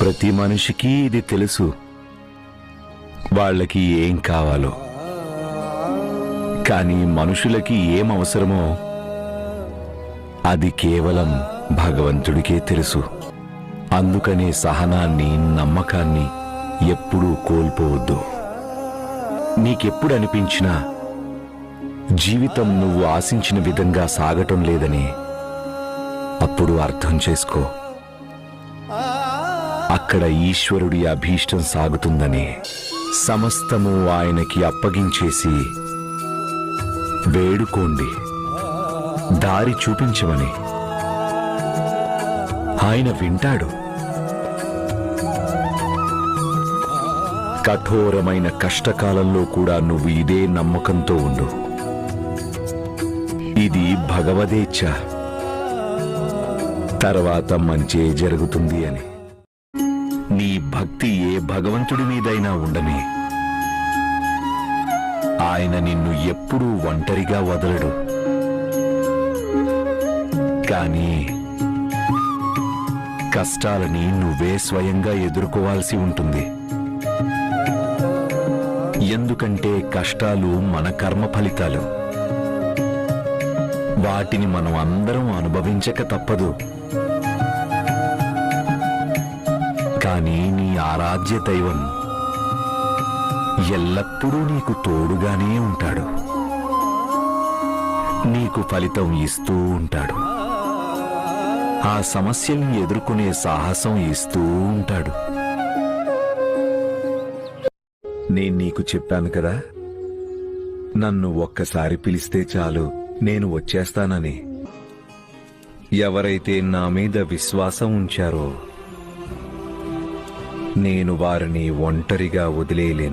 ప్రతి మనిషికి ఇది తెలుసు. వాళ్ళకి ఏం కావాలో. కానీ మనుషులకి ఏం అవసరమో అది కేవలం భగవంతుడికే తెలుసు. అందుకనే సహనాన్ని నమ్మకాన్ని ఎప్పుడూ కోల్పోవద్దు. నీకెప్పుడు అనిపించినా జీవితం నువ్వు ఆశించిన విధంగా సాగటం లేదని అప్పుడు అర్థం చేసుకో. అక్కడ ఈశ్వరుడి అభీష్టం సాగుతుందని సమస్తము ఆయనకి అప్పగించేసి వేడుకోండి దారి చూపించమని. ఆయన వింటాడు. కఠోరమైన కష్టకాలంలో కూడా నువ్వు ఇదే నమ్మకంతో ఉండు. ఇది భగవదేచ్ఛ. తర్వాత మంచే జరుగుతుంది అని. నీ భక్తి ఏ భగవంతుడి మీదైనా ఉండని ఆయన నిన్ను ఎప్పుడూ ఒంటరిగా వదలడు. కానీ కష్టాలని నువ్వే స్వయంగా ఎదుర్కోవాల్సి ఉంటుంది. ఎందుకంటే కష్టాలు మన కర్మ ఫలితాలు. వాటిని మనం అందరం అనుభవించక తప్పదు. కానీ నీ ఆరాధ్య దైవం ఎల్లప్పుడూ నీకు తోడుగానే ఉంటాడు. నీకు ఫలితం ఇస్తూ ఉంటాడు. ఆ సమస్యల్ని ఎదుర్కొనే సాహసం ఇస్తూ ఉంటాడు. నేను నీకు చెప్పాను కదా నన్ను ఒక్కసారి పిలిస్తే చాలు నేను వచ్చేస్తానని. ఎవరైతే నా మీద విశ్వాసం ఉంచారో నేను వారిని ఒంటరిగా వదిలేయలేను